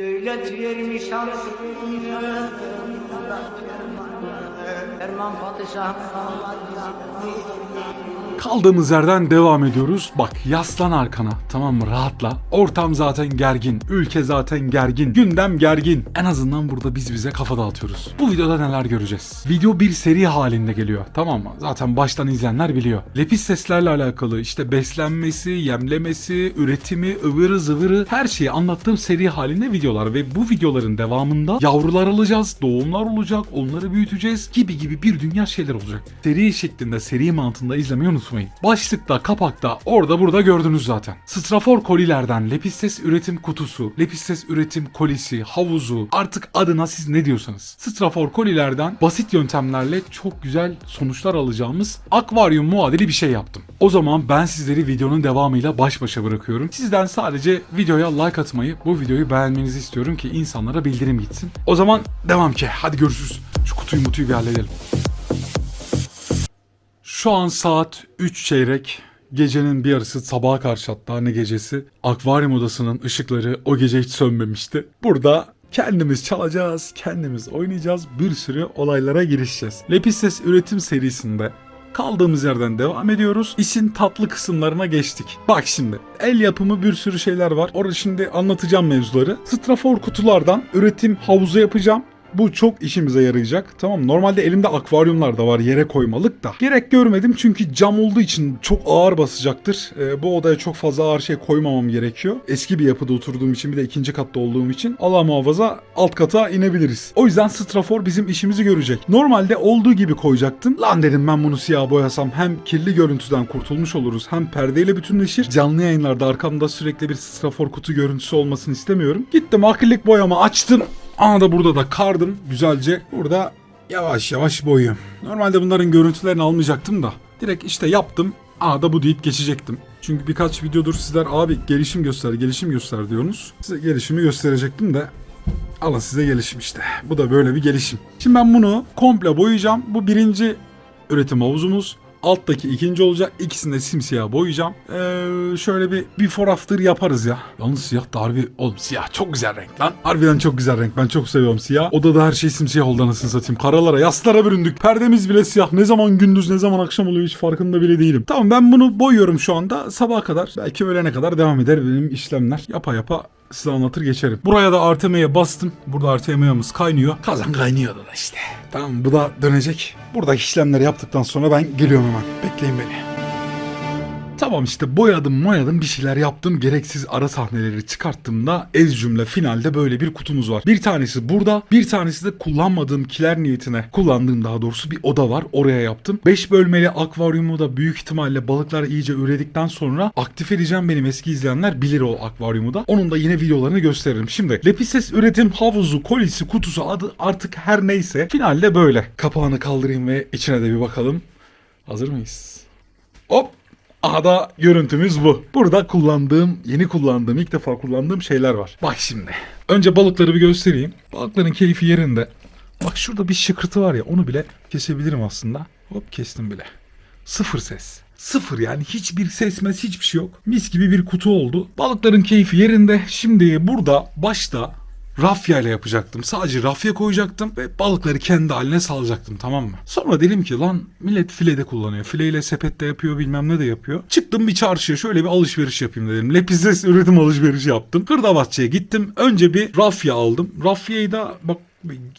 Söyletirmiş şarkı Erman padişah Kaldığımız yerden devam ediyoruz. Bak yaslan arkana tamam mı rahatla. Ortam zaten gergin. Ülke zaten gergin. Gündem gergin. En azından burada biz bize kafa dağıtıyoruz. Bu videoda neler göreceğiz? Video bir seri halinde geliyor tamam mı? Zaten baştan izleyenler biliyor. Lepis seslerle alakalı işte beslenmesi, yemlemesi, üretimi, ıvırı zıvırı her şeyi anlattığım seri halinde videolar ve bu videoların devamında yavrular alacağız, doğumlar olacak, onları büyüteceğiz gibi gibi bir dünya şeyler olacak. Seri şeklinde, seri mantığında izlemeyi unutmayın. Başlıkta, kapakta, orada burada gördünüz zaten. Strafor kolilerden Lepistes üretim kutusu, Lepistes üretim kolisi, havuzu, artık adına siz ne diyorsanız. Strafor kolilerden basit yöntemlerle çok güzel sonuçlar alacağımız akvaryum muadili bir şey yaptım. O zaman ben sizleri videonun devamıyla baş başa bırakıyorum. Sizden sadece videoya like atmayı, bu videoyu beğenmenizi istiyorum ki insanlara bildirim gitsin. O zaman devam ki. Hadi görüşürüz. Şu kutuyu mutuyu bir halledelim. Şu an saat 3 çeyrek. Gecenin bir yarısı sabaha karşı hatta ne gecesi. Akvaryum odasının ışıkları o gece hiç sönmemişti. Burada kendimiz çalacağız, kendimiz oynayacağız, bir sürü olaylara girişeceğiz. Lepistes üretim serisinde kaldığımız yerden devam ediyoruz. İşin tatlı kısımlarına geçtik. Bak şimdi el yapımı bir sürü şeyler var. Orada şimdi anlatacağım mevzuları. Strafor kutulardan üretim havuzu yapacağım. Bu çok işimize yarayacak. Tamam normalde elimde akvaryumlar da var yere koymalık da. Gerek görmedim çünkü cam olduğu için çok ağır basacaktır. Ee, bu odaya çok fazla ağır şey koymamam gerekiyor. Eski bir yapıda oturduğum için bir de ikinci katta olduğum için Allah muhafaza alt kata inebiliriz. O yüzden strafor bizim işimizi görecek. Normalde olduğu gibi koyacaktım. Lan dedim ben bunu siyah boyasam hem kirli görüntüden kurtulmuş oluruz hem perdeyle bütünleşir. Canlı yayınlarda arkamda sürekli bir strafor kutu görüntüsü olmasını istemiyorum. Gittim akrilik boyama açtım. Aa da burada da kardım güzelce. Burada yavaş yavaş boyuyorum. Normalde bunların görüntülerini almayacaktım da. Direkt işte yaptım. Aa da bu deyip geçecektim. Çünkü birkaç videodur sizler abi gelişim göster, gelişim göster diyorsunuz. Size gelişimi gösterecektim de alın size gelişim işte. Bu da böyle bir gelişim. Şimdi ben bunu komple boyayacağım. Bu birinci üretim havuzumuz. Alttaki ikinci olacak. İkisini de simsiyah boyayacağım. Ee, şöyle bir before after yaparız ya. Yalnız siyah da harbi... Oğlum siyah çok güzel renk lan. Harbiden çok güzel renk. Ben çok seviyorum siyah. Odada her şey simsiyah oldu anasını satayım. Karalara, yaslara büründük. Perdemiz bile siyah. Ne zaman gündüz ne zaman akşam oluyor hiç farkında bile değilim. Tamam ben bunu boyuyorum şu anda. Sabaha kadar belki öğlene kadar devam eder benim işlemler. Yapa yapa size anlatır geçerim. Buraya da RTM'ye bastım. Burada RTM'miz kaynıyor. Kazan kaynıyor da işte. Tamam bu da dönecek. Buradaki işlemleri yaptıktan sonra ben geliyorum hemen. Bekleyin beni. Tamam işte boyadım boyadım bir şeyler yaptım. Gereksiz ara sahneleri çıkarttığımda ez cümle finalde böyle bir kutumuz var. Bir tanesi burada bir tanesi de kullanmadığım kiler niyetine kullandığım daha doğrusu bir oda var. Oraya yaptım. 5 bölmeli akvaryumu da büyük ihtimalle balıklar iyice üredikten sonra aktif edeceğim. Benim eski izleyenler bilir o akvaryumu da. Onun da yine videolarını gösteririm. Şimdi Lepises üretim havuzu, kolisi, kutusu adı artık her neyse finalde böyle. Kapağını kaldırayım ve içine de bir bakalım. Hazır mıyız? Hop! Aha da görüntümüz bu. Burada kullandığım, yeni kullandığım, ilk defa kullandığım şeyler var. Bak şimdi. Önce balıkları bir göstereyim. Balıkların keyfi yerinde. Bak şurada bir şıkırtı var ya onu bile kesebilirim aslında. Hop kestim bile. Sıfır ses. Sıfır yani hiçbir ses mes hiçbir şey yok. Mis gibi bir kutu oldu. Balıkların keyfi yerinde. Şimdi burada başta rafya ile yapacaktım. Sadece rafya koyacaktım ve balıkları kendi haline salacaktım tamam mı? Sonra dedim ki lan millet filede kullanıyor. Fileyle sepette yapıyor bilmem ne de yapıyor. Çıktım bir çarşıya şöyle bir alışveriş yapayım dedim. Lepizes üretim alışverişi yaptım. Kırdavatçı'ya gittim. Önce bir rafya aldım. Rafyayı da bak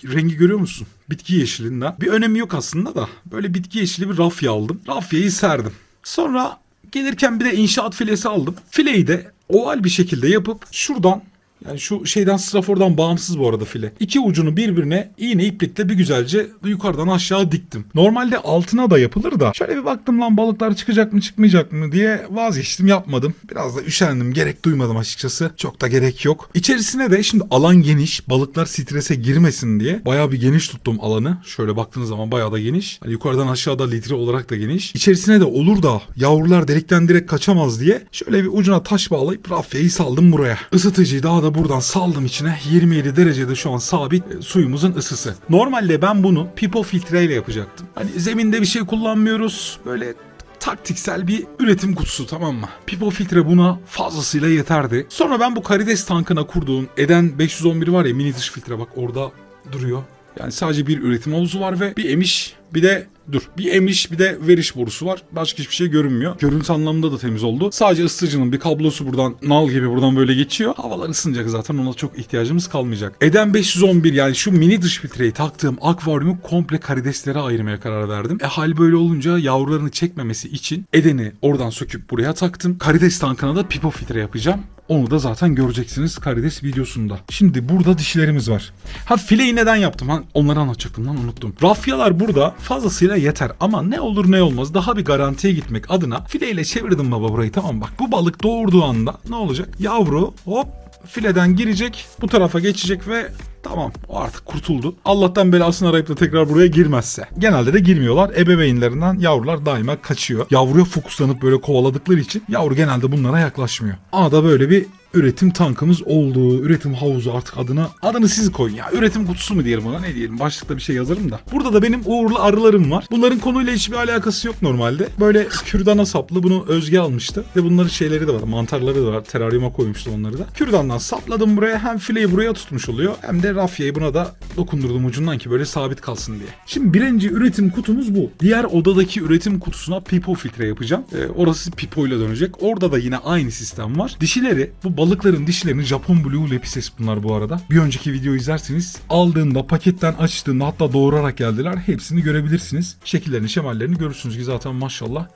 rengi görüyor musun? Bitki yeşilinden. Bir önemi yok aslında da. Böyle bitki yeşili bir rafya aldım. Rafyayı serdim. Sonra gelirken bir de inşaat filesi aldım. Fileyi de oval bir şekilde yapıp şuradan yani şu şeyden strafordan bağımsız bu arada file. İki ucunu birbirine iğne iplikle bir güzelce yukarıdan aşağı diktim. Normalde altına da yapılır da şöyle bir baktım lan balıklar çıkacak mı çıkmayacak mı diye vazgeçtim yapmadım. Biraz da üşendim gerek duymadım açıkçası. Çok da gerek yok. İçerisine de şimdi alan geniş balıklar strese girmesin diye bayağı bir geniş tuttum alanı. Şöyle baktığınız zaman bayağı da geniş. Hani yukarıdan aşağıda litre olarak da geniş. İçerisine de olur da yavrular delikten direkt kaçamaz diye şöyle bir ucuna taş bağlayıp rafyayı saldım buraya. Isıtıcıyı daha da buradan saldım içine. 27 derecede şu an sabit e, suyumuzun ısısı. Normalde ben bunu pipo filtreyle yapacaktım. Hani zeminde bir şey kullanmıyoruz. Böyle taktiksel bir üretim kutusu tamam mı? Pipo filtre buna fazlasıyla yeterdi. Sonra ben bu karides tankına kurduğum Eden 511 var ya mini dış filtre bak orada duruyor. Yani sadece bir üretim havuzu var ve bir emiş bir de dur bir emiş bir de veriş borusu var. Başka hiçbir şey görünmüyor. Görüntü anlamında da temiz oldu. Sadece ısıtıcının bir kablosu buradan nal gibi buradan böyle geçiyor. Havalar ısınacak zaten ona çok ihtiyacımız kalmayacak. Eden 511 yani şu mini dış filtreyi taktığım akvaryumu komple karideslere ayırmaya karar verdim. E hal böyle olunca yavrularını çekmemesi için Eden'i oradan söküp buraya taktım. Karides tankına da pipo filtre yapacağım. Onu da zaten göreceksiniz karides videosunda. Şimdi burada dişilerimiz var. Ha fileyi neden yaptım? Ha, onları anlatacaktım lan unuttum. Rafyalar burada fazlasıyla yeter ama ne olur ne olmaz daha bir garantiye gitmek adına fileyle çevirdim baba burayı tamam bak. Bu balık doğurduğu anda ne olacak? Yavru hop fileden girecek bu tarafa geçecek ve Tamam o artık kurtuldu. Allah'tan belasını arayıp da tekrar buraya girmezse. Genelde de girmiyorlar. Ebeveynlerinden yavrular daima kaçıyor. Yavruya fokuslanıp böyle kovaladıkları için yavru genelde bunlara yaklaşmıyor. Ama da böyle bir üretim tankımız oldu. Üretim havuzu artık adına. Adını siz koyun ya. Üretim kutusu mu diyelim ona ne diyelim. Başlıkta bir şey yazarım da. Burada da benim uğurlu arılarım var. Bunların konuyla hiçbir alakası yok normalde. Böyle kürdana saplı bunu Özge almıştı. Ve bunların şeyleri de var. Mantarları da var. Teraryuma koymuştum onları da. Kürdandan sapladım buraya. Hem fileyi buraya tutmuş oluyor. Hem de rafyayı buna da dokundurdum ucundan ki böyle sabit kalsın diye. Şimdi birinci üretim kutumuz bu. Diğer odadaki üretim kutusuna pipo filtre yapacağım. Ee, orası pipo ile dönecek. Orada da yine aynı sistem var. Dişileri bu balıkların dişlerini Japon Blue Lepises bunlar bu arada. Bir önceki video izlerseniz aldığında paketten açtığında hatta doğurarak geldiler. Hepsini görebilirsiniz. Şekillerini şemallerini görürsünüz ki zaten maşallah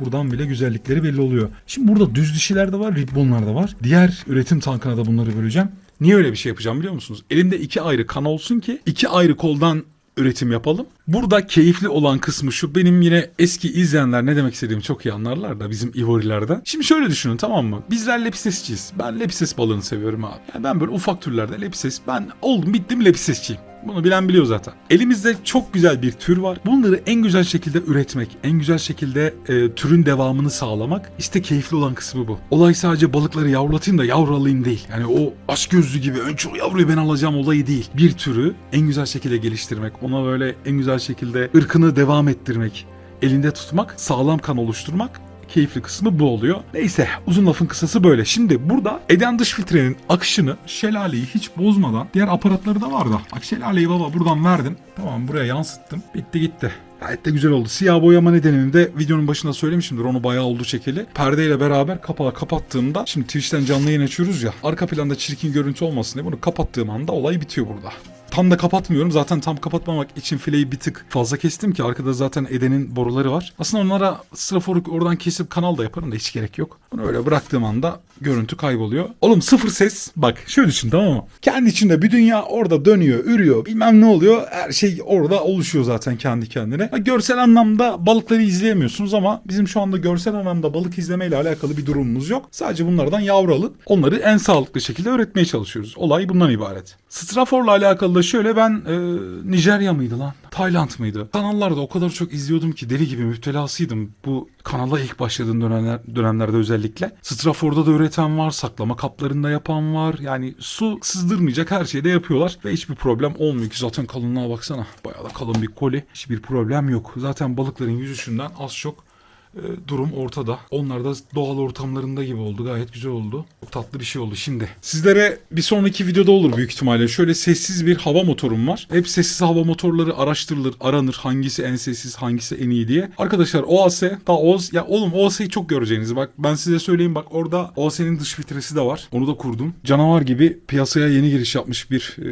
Buradan bile güzellikleri belli oluyor. Şimdi burada düz dişiler de var, ribbonlar da var. Diğer üretim tankına da bunları böleceğim. Niye öyle bir şey yapacağım biliyor musunuz? Elimde iki ayrı kan olsun ki iki ayrı koldan üretim yapalım. Burada keyifli olan kısmı şu benim yine eski izleyenler ne demek istediğimi çok iyi anlarlar da bizim ivorilerden. Şimdi şöyle düşünün tamam mı? Bizler lepisesçiyiz. Ben lepises balığını seviyorum abi. Yani ben böyle ufak türlerde lepises ben oldum bittim lepisesçiyim. Bunu bilen biliyor zaten. Elimizde çok güzel bir tür var. Bunları en güzel şekilde üretmek, en güzel şekilde e, türün devamını sağlamak işte keyifli olan kısmı bu. Olay sadece balıkları yavrulatayım da yavru alayım değil. Yani o aç gözlü gibi önce o yavruyu ben alacağım olayı değil. Bir türü en güzel şekilde geliştirmek, ona böyle en güzel şekilde ırkını devam ettirmek, elinde tutmak, sağlam kan oluşturmak keyifli kısmı bu oluyor. Neyse uzun lafın kısası böyle. Şimdi burada eden dış filtrenin akışını şelaleyi hiç bozmadan diğer aparatları da var da. Bak şelaleyi baba buradan verdim. Tamam buraya yansıttım. Bitti gitti. Gayet de güzel oldu. Siyah boyama nedenini de videonun başında söylemişimdir. Onu bayağı oldu çekeli. Perdeyle beraber kapağı kapattığımda şimdi Twitch'ten canlı yayın açıyoruz ya. Arka planda çirkin görüntü olmasın diye bunu kapattığım anda olay bitiyor burada. Tam da kapatmıyorum. Zaten tam kapatmamak için fileyi bir tık fazla kestim ki arkada zaten Eden'in boruları var. Aslında onlara straforu oradan kesip kanal da yaparım da hiç gerek yok. Bunu öyle bıraktığım anda görüntü kayboluyor. Oğlum sıfır ses. Bak şöyle düşün tamam mı? Kendi içinde bir dünya orada dönüyor, ürüyor. Bilmem ne oluyor. Her şey orada oluşuyor zaten kendi kendine. Görsel anlamda balıkları izleyemiyorsunuz ama bizim şu anda görsel anlamda balık izlemeyle alakalı bir durumumuz yok. Sadece bunlardan yavru alıp onları en sağlıklı şekilde öğretmeye çalışıyoruz. Olay bundan ibaret. Strafor'la alakalı da şöyle ben e, Nijerya mıydı lan? Tayland mıydı? Kanallarda o kadar çok izliyordum ki deli gibi müptelasıydım. Bu kanala ilk başladığım dönemler, dönemlerde özellikle. Strafor'da da üreten var, saklama kaplarında yapan var. Yani su sızdırmayacak her şeyi de yapıyorlar ve hiçbir problem olmuyor ki zaten kalınlığa baksana. Bayağı da kalın bir koli. Hiçbir problem yok. Zaten balıkların yüzüşünden az çok durum ortada. Onlar da doğal ortamlarında gibi oldu. Gayet güzel oldu. Çok tatlı bir şey oldu şimdi. Sizlere bir sonraki videoda olur büyük ihtimalle. Şöyle sessiz bir hava motorum var. Hep sessiz hava motorları araştırılır, aranır. Hangisi en sessiz, hangisi en iyi diye. Arkadaşlar OAS, daha OAS, ya oğlum OAS'ı çok göreceğiniz. Bak ben size söyleyeyim bak orada OAS'nin dış filtresi de var. Onu da kurdum. Canavar gibi piyasaya yeni giriş yapmış bir e,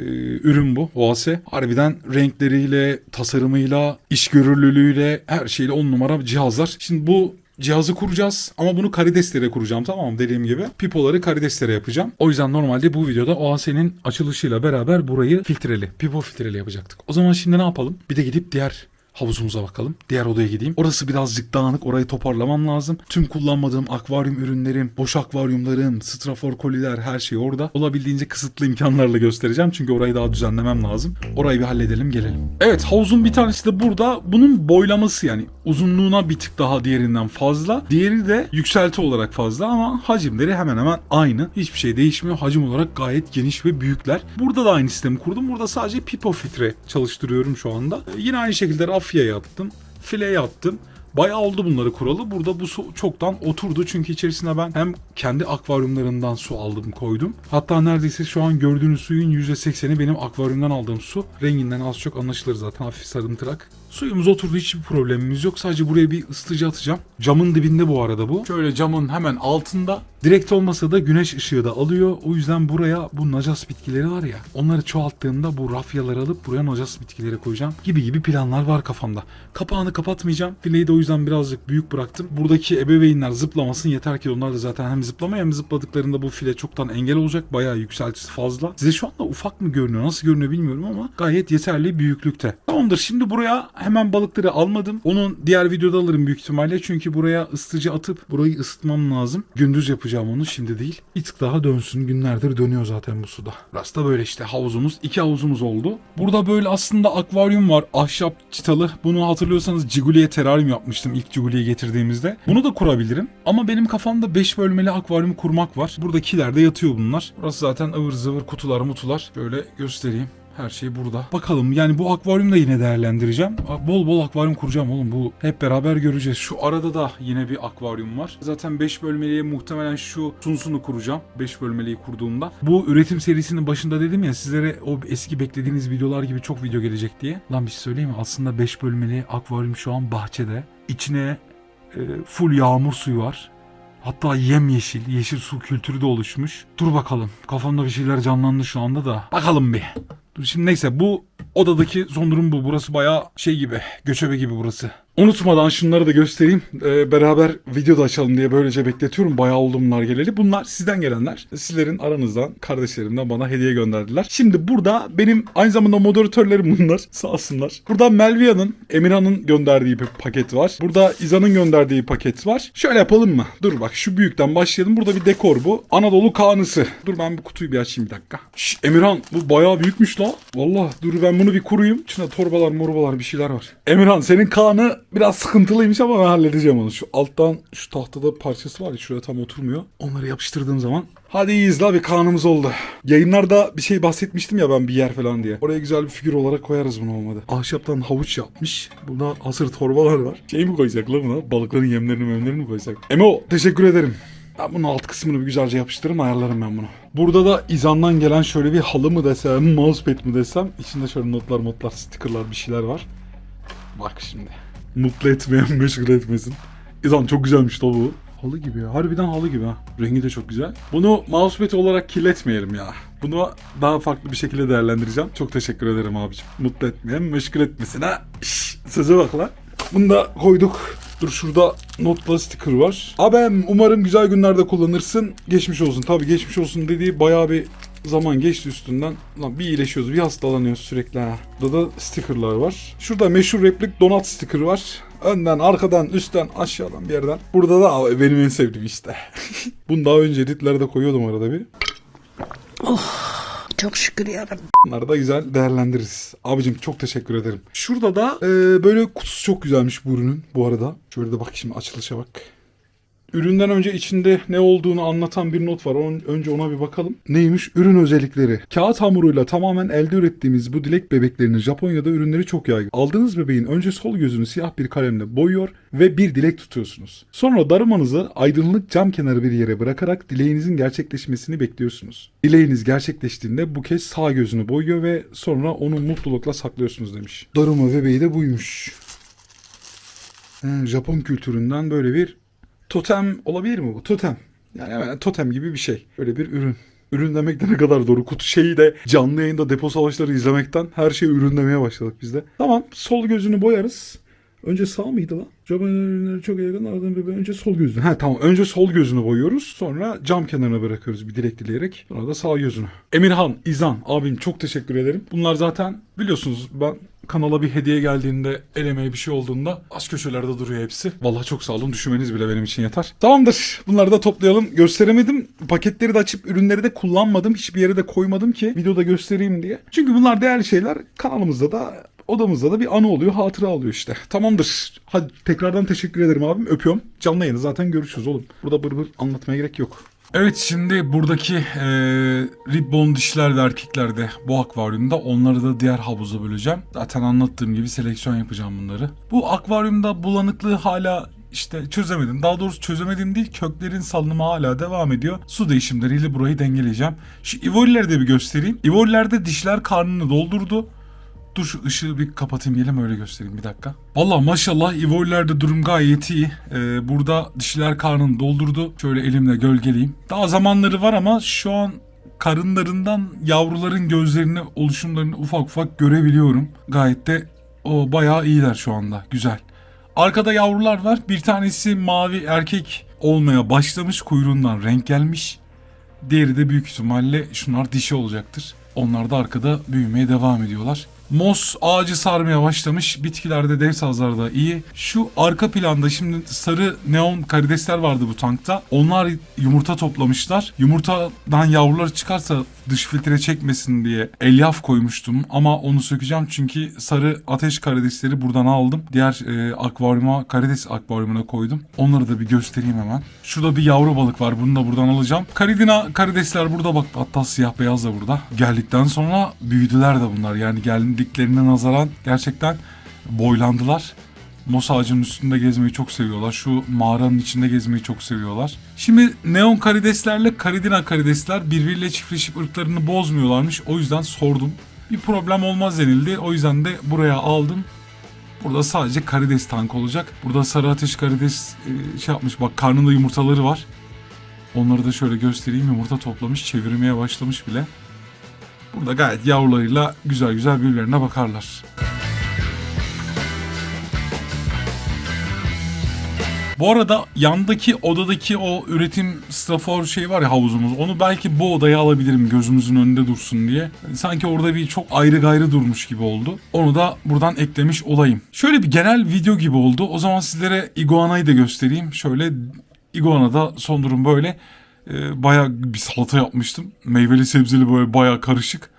ürün bu OAS. Harbiden renkleriyle, tasarımıyla, iş görürlülüğüyle, her şeyle on numara cihazlar. Şimdi bu cihazı kuracağız ama bunu karideslere kuracağım tamam mı dediğim gibi. Pipoları karideslere yapacağım. O yüzden normalde bu videoda OAS'nin açılışıyla beraber burayı filtreli, pipo filtreli yapacaktık. O zaman şimdi ne yapalım? Bir de gidip diğer havuzumuza bakalım. Diğer odaya gideyim. Orası birazcık dağınık. Orayı toparlamam lazım. Tüm kullanmadığım akvaryum ürünlerim, boş akvaryumlarım, strafor koliler her şey orada. Olabildiğince kısıtlı imkanlarla göstereceğim. Çünkü orayı daha düzenlemem lazım. Orayı bir halledelim gelelim. Evet havuzun bir tanesi de burada. Bunun boylaması yani uzunluğuna bir tık daha diğerinden fazla. Diğeri de yükselti olarak fazla ama hacimleri hemen hemen aynı. Hiçbir şey değişmiyor. Hacim olarak gayet geniş ve büyükler. Burada da aynı sistemi kurdum. Burada sadece pipo filtre çalıştırıyorum şu anda. Yine aynı şekilde rafya yaptım. File yaptım. Bayağı oldu bunları kuralı. Burada bu su çoktan oturdu. Çünkü içerisine ben hem kendi akvaryumlarından su aldım koydum. Hatta neredeyse şu an gördüğünüz suyun %80'i benim akvaryumdan aldığım su. Renginden az çok anlaşılır zaten hafif sarımtırak. Suyumuz oturdu hiçbir problemimiz yok. Sadece buraya bir ısıtıcı atacağım. Camın dibinde bu arada bu. Şöyle camın hemen altında. Direkt olmasa da güneş ışığı da alıyor. O yüzden buraya bu nacas bitkileri var ya. Onları çoğalttığımda bu rafyaları alıp buraya nacas bitkileri koyacağım. Gibi gibi planlar var kafamda. Kapağını kapatmayacağım. Fileyi de o yüzden birazcık büyük bıraktım. Buradaki ebeveynler zıplamasın yeter ki onlar da zaten hem zıplamaya hem zıpladıklarında bu file çoktan engel olacak. Bayağı yükseltisi fazla. Size şu anda ufak mı görünüyor? Nasıl görünüyor bilmiyorum ama gayet yeterli büyüklükte. Tamamdır. Şimdi buraya hemen balıkları almadım. Onun diğer videoda alırım büyük ihtimalle. Çünkü buraya ısıtıcı atıp burayı ısıtmam lazım. Gündüz yapacağım onu şimdi değil. Bir tık daha dönsün. Günlerdir dönüyor zaten bu suda. Burası da böyle işte havuzumuz. iki havuzumuz oldu. Burada böyle aslında akvaryum var. Ahşap çıtalı. Bunu hatırlıyorsanız Ciguli'ye teraryum yapmıştım ilk Ciguli'ye getirdiğimizde. Bunu da kurabilirim. Ama benim kafamda 5 bölmeli akvaryum kurmak var. Buradakilerde yatıyor bunlar. Burası zaten ıvır zıvır kutular mutular. Şöyle göstereyim. Her şey burada. Bakalım yani bu akvaryumu da yine değerlendireceğim. Bol bol akvaryum kuracağım oğlum. Bu hep beraber göreceğiz. Şu arada da yine bir akvaryum var. Zaten 5 bölmeliye muhtemelen şu sunsunu kuracağım. 5 bölmeliyi kurduğumda. Bu üretim serisinin başında dedim ya sizlere o eski beklediğiniz videolar gibi çok video gelecek diye. Lan bir şey söyleyeyim mi? Aslında 5 bölmeli akvaryum şu an bahçede. İçine e, full yağmur suyu var. Hatta yemyeşil, yeşil su kültürü de oluşmuş. Dur bakalım. Kafamda bir şeyler canlandı şu anda da. Bakalım bir. Dur şimdi neyse bu odadaki son durum bu. Burası bayağı şey gibi, göçebe gibi burası. Unutmadan şunları da göstereyim. Ee, beraber video da açalım diye böylece bekletiyorum. Bayağı oldu bunlar geleli. Bunlar sizden gelenler. Sizlerin aranızdan, kardeşlerimden bana hediye gönderdiler. Şimdi burada benim aynı zamanda moderatörlerim bunlar. Sağ olsunlar. Burada Melvia'nın, Emirhan'ın gönderdiği bir paket var. Burada İza'nın gönderdiği paket var. Şöyle yapalım mı? Dur bak şu büyükten başlayalım. Burada bir dekor bu. Anadolu Kanısı. Dur ben bu kutuyu bir açayım bir dakika. Şş, Emirhan bu bayağı büyükmüş la. Vallahi dur ben bunu bir kuruyum. İçinde torbalar morbalar bir şeyler var. Emirhan senin Kaan'ı biraz sıkıntılıymış ama ben halledeceğim onu. Şu alttan şu tahtada parçası var ya şuraya tam oturmuyor. Onları yapıştırdığım zaman Hadi iyiyiz la bir Kaan'ımız oldu. Yayınlarda bir şey bahsetmiştim ya ben bir yer falan diye. Oraya güzel bir figür olarak koyarız bunu olmadı. Ahşaptan havuç yapmış. Burada hasır torbalar var. Şey mi koyacak la buna? Balıkların yemlerini memlerini mi koyacak? Emo teşekkür ederim. Ben bunun alt kısmını bir güzelce yapıştırırım ayarlarım ben bunu. Burada da İzan'dan gelen şöyle bir halı mı desem, mousepad mi desem. içinde şöyle notlar notlar, stickerlar bir şeyler var. Bak şimdi. Mutlu etmeyen meşgul etmesin. İzan çok güzelmiş da bu. Halı gibi ya. Harbiden halı gibi ha. Rengi de çok güzel. Bunu mousepad olarak kirletmeyelim ya. Bunu daha farklı bir şekilde değerlendireceğim. Çok teşekkür ederim abicim. Mutlu etmeyen meşgul etmesin ha. Şş, söze bak lan. Bunu da koyduk. Dur şurada notla sticker var. Abem umarım güzel günlerde kullanırsın. Geçmiş olsun. Tabii geçmiş olsun dediği bayağı bir zaman geçti üstünden. Lan bir iyileşiyoruz, bir hastalanıyoruz sürekli ha. Burada da stickerlar var. Şurada meşhur replik donat sticker var. Önden, arkadan, üstten, aşağıdan bir yerden. Burada da benim en sevdiğim işte. Bunu daha önce editlerde koyuyordum arada bir. Çok şükür yarabbim. Bunları da güzel değerlendiririz. Abicim çok teşekkür ederim. Şurada da e, böyle kutusu çok güzelmiş bu ürünün bu arada. Şöyle de bak şimdi açılışa bak. Üründen önce içinde ne olduğunu anlatan bir not var. On- önce ona bir bakalım. Neymiş? Ürün özellikleri. Kağıt hamuruyla tamamen elde ürettiğimiz bu dilek bebeklerinin Japonya'da ürünleri çok yaygın. Aldığınız bebeğin önce sol gözünü siyah bir kalemle boyuyor ve bir dilek tutuyorsunuz. Sonra darımanızı aydınlık cam kenarı bir yere bırakarak dileğinizin gerçekleşmesini bekliyorsunuz. Dileğiniz gerçekleştiğinde bu kez sağ gözünü boyuyor ve sonra onu mutlulukla saklıyorsunuz demiş. Darıma bebeği de buymuş. Japon kültüründen böyle bir totem olabilir mi bu? Totem. Yani hemen totem gibi bir şey. Böyle bir ürün. Ürün demek de ne kadar doğru. Kutu şeyi de canlı yayında depo savaşları izlemekten her şeyi ürün demeye başladık biz de. Tamam sol gözünü boyarız. Önce sağ mıydı lan? Cam ürünleri çok yakın aradığım bebeği önce sol gözünü. Ha tamam önce sol gözünü boyuyoruz. Sonra cam kenarına bırakıyoruz bir dilek dileyerek. Sonra da sağ gözünü. Emirhan, İzan abim çok teşekkür ederim. Bunlar zaten biliyorsunuz ben kanala bir hediye geldiğinde el emeği bir şey olduğunda az köşelerde duruyor hepsi. Vallahi çok sağ olun düşünmeniz bile benim için yeter. Tamamdır bunları da toplayalım. Gösteremedim. Paketleri de açıp ürünleri de kullanmadım. Hiçbir yere de koymadım ki videoda göstereyim diye. Çünkü bunlar değerli şeyler. Kanalımızda da odamızda da bir anı oluyor, hatıra oluyor işte. Tamamdır. Hadi tekrardan teşekkür ederim abim. Öpüyorum. Canlı yayını zaten görüşürüz oğlum. Burada bır bır anlatmaya gerek yok. Evet şimdi buradaki e, ribbon dişiler ve erkeklerde bu akvaryumda onları da diğer havuza böleceğim. Zaten anlattığım gibi seleksiyon yapacağım bunları. Bu akvaryumda bulanıklığı hala işte çözemedim. Daha doğrusu çözemedim değil köklerin salınımı hala devam ediyor. Su değişimleriyle burayı dengeleyeceğim. Şu ivorileri de bir göstereyim. Ivorilerde dişler karnını doldurdu. Dur şu ışığı bir kapatayım gelim öyle göstereyim bir dakika. Valla maşallah Ivorilerde durum gayet iyi. Ee, burada dişiler karnını doldurdu. Şöyle elimle gölgeleyeyim. Daha zamanları var ama şu an karınlarından yavruların gözlerini oluşumlarını ufak ufak görebiliyorum. Gayet de o bayağı iyiler şu anda. Güzel. Arkada yavrular var. Bir tanesi mavi erkek olmaya başlamış. Kuyruğundan renk gelmiş. Diğeri de büyük ihtimalle şunlar dişi olacaktır. Onlar da arkada büyümeye devam ediyorlar. Mos ağacı sarmaya başlamış. Bitkilerde dev sazlar da iyi. Şu arka planda şimdi sarı neon karidesler vardı bu tankta. Onlar yumurta toplamışlar. Yumurtadan yavrular çıkarsa dış filtre çekmesin diye elyaf koymuştum. Ama onu sökeceğim çünkü sarı ateş karidesleri buradan aldım. Diğer e, akvaryuma, karides akvaryumuna koydum. Onları da bir göstereyim hemen. Şurada bir yavru balık var. Bunu da buradan alacağım. Karidina karidesler burada bak. Hatta siyah beyaz da burada. Geldikten sonra büyüdüler de bunlar. Yani geldiklerine nazaran gerçekten boylandılar. Mos ağacının üstünde gezmeyi çok seviyorlar. Şu mağaranın içinde gezmeyi çok seviyorlar. Şimdi neon karideslerle karidina karidesler birbiriyle çiftleşip ırklarını bozmuyorlarmış. O yüzden sordum. Bir problem olmaz denildi. O yüzden de buraya aldım. Burada sadece karides tank olacak. Burada sarı ateş karides e, şey yapmış. Bak karnında yumurtaları var. Onları da şöyle göstereyim. Yumurta toplamış. Çevirmeye başlamış bile. Burada gayet yavrularıyla güzel güzel birbirlerine bakarlar. Bu arada yandaki odadaki o üretim strafor şey var ya havuzumuz. Onu belki bu odaya alabilirim gözümüzün önünde dursun diye. Sanki orada bir çok ayrı gayrı durmuş gibi oldu. Onu da buradan eklemiş olayım. Şöyle bir genel video gibi oldu. O zaman sizlere iguanayı da göstereyim. Şöyle iguanada son durum böyle. Ee, bayağı bir salata yapmıştım. Meyveli sebzeli böyle bayağı karışık.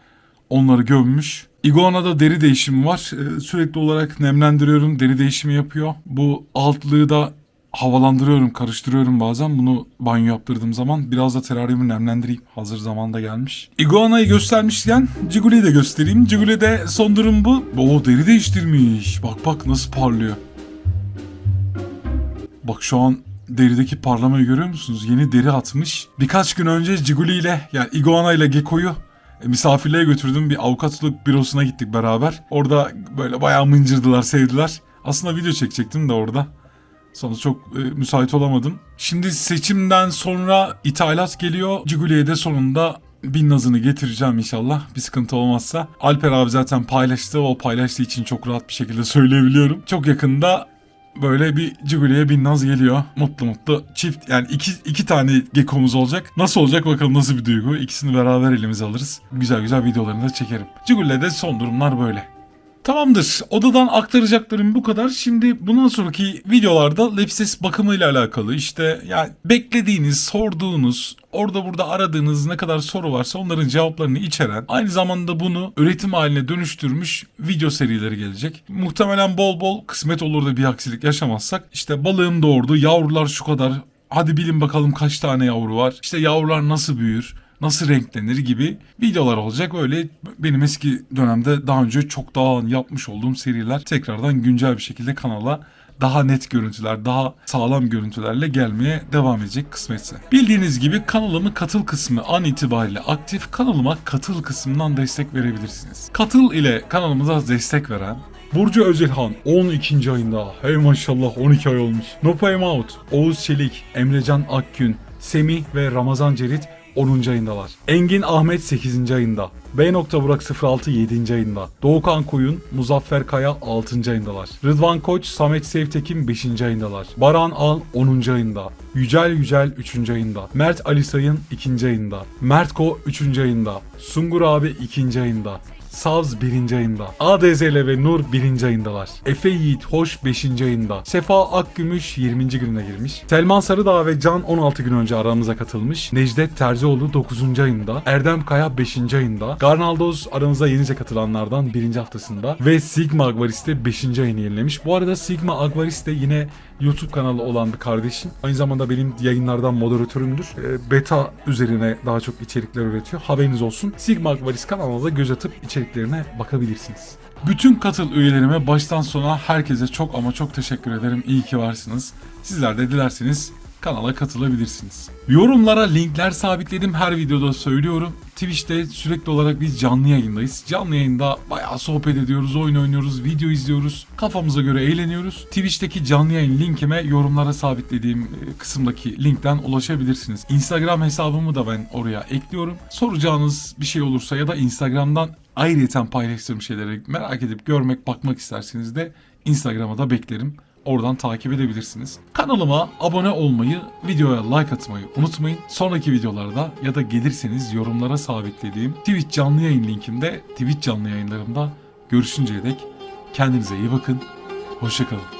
Onları gömmüş. Iguana'da deri değişimi var. Ee, sürekli olarak nemlendiriyorum. Deri değişimi yapıyor. Bu altlığı da havalandırıyorum, karıştırıyorum bazen. Bunu banyo yaptırdığım zaman biraz da teraryumu nemlendireyim. Hazır zamanda gelmiş. Iguana'yı göstermişken Ciguli'yi de göstereyim. Ciguli'de son durum bu. Oo deri değiştirmiş. Bak bak nasıl parlıyor. Bak şu an derideki parlamayı görüyor musunuz? Yeni deri atmış. Birkaç gün önce Ciguli ile yani Iguana ile Gekko'yu e, misafirliğe götürdüm. Bir avukatlık bürosuna gittik beraber. Orada böyle bayağı mıncırdılar, sevdiler. Aslında video çekecektim de orada. Sonra çok e, müsait olamadım. Şimdi seçimden sonra ithalat geliyor. Ciguli'ye de sonunda bin nazını getireceğim inşallah. Bir sıkıntı olmazsa. Alper abi zaten paylaştı. O paylaştığı için çok rahat bir şekilde söyleyebiliyorum. Çok yakında böyle bir Ciguli'ye bin naz geliyor. Mutlu mutlu çift yani iki, iki tane gekomuz olacak. Nasıl olacak bakalım nasıl bir duygu. İkisini beraber elimize alırız. Güzel güzel videolarını da çekerim. Ciguli'de de son durumlar böyle. Tamamdır. Odadan aktaracaklarım bu kadar. Şimdi bundan sonraki videolarda Lepses bakımıyla alakalı işte yani beklediğiniz, sorduğunuz, orada burada aradığınız ne kadar soru varsa onların cevaplarını içeren, aynı zamanda bunu üretim haline dönüştürmüş video serileri gelecek. Muhtemelen bol bol kısmet olur da bir aksilik yaşamazsak işte balığım doğurdu, yavrular şu kadar, hadi bilin bakalım kaç tane yavru var, işte yavrular nasıl büyür, nasıl renklenir gibi videolar olacak. Öyle benim eski dönemde daha önce çok daha yapmış olduğum seriler tekrardan güncel bir şekilde kanala daha net görüntüler, daha sağlam görüntülerle gelmeye devam edecek kısmetse. Bildiğiniz gibi kanalımın katıl kısmı an itibariyle aktif. Kanalıma katıl kısmından destek verebilirsiniz. Katıl ile kanalımıza destek veren Burcu Özelhan 12. ayında. Hey maşallah 12 ay olmuş. No Time Out, Oğuz Çelik, Emrecan Akgün, Semih ve Ramazan Cerit 10. ayındalar. Engin Ahmet 8. ayında. B. Burak 06 7. ayında. Doğukan Koyun, Muzaffer Kaya 6. ayındalar. Rıdvan Koç, Samet Sevtekin 5. ayındalar. Baran Al 10. ayında. Yücel Yücel 3. ayında. Mert Ali Sayın 2. ayında. Mertko 3. ayında. Sungur abi 2. ayında. Savz 1. ayında. ADZL ve Nur 1. ayındalar. Efe Yiğit Hoş 5. ayında. Sefa Akgümüş 20. gününe girmiş. Selman Sarıdağ ve Can 16 gün önce aramıza katılmış. Necdet Terzioğlu 9. ayında. Erdem Kaya 5. ayında. Garnaldoz aramıza yenice katılanlardan 1. haftasında. Ve Sigma Akvaris de 5. ayını yenilemiş. Bu arada Sigma Akvaris de yine YouTube kanalı olan bir kardeşim. Aynı zamanda benim yayınlardan moderatörümdür. Ee, Beta üzerine daha çok içerikler üretiyor. Haberiniz olsun. Sigma Akvaris kanalına da göz atıp içeriklerine bakabilirsiniz. Bütün katıl üyelerime baştan sona herkese çok ama çok teşekkür ederim. İyi ki varsınız. Sizler de dilerseniz kanala katılabilirsiniz. Yorumlara linkler sabitledim her videoda söylüyorum. Twitch'te sürekli olarak biz canlı yayındayız. Canlı yayında bayağı sohbet ediyoruz, oyun oynuyoruz, video izliyoruz. Kafamıza göre eğleniyoruz. Twitch'teki canlı yayın linkime yorumlara sabitlediğim e, kısımdaki linkten ulaşabilirsiniz. Instagram hesabımı da ben oraya ekliyorum. Soracağınız bir şey olursa ya da Instagram'dan ayrıyeten paylaştığım şeyleri merak edip görmek, bakmak isterseniz de Instagram'a da beklerim. Oradan takip edebilirsiniz. Kanalıma abone olmayı, videoya like atmayı unutmayın. Sonraki videolarda ya da gelirseniz yorumlara sabitlediğim Twitch canlı yayın linkinde Twitch canlı yayınlarımda görüşünceye dek kendinize iyi bakın. Hoşçakalın.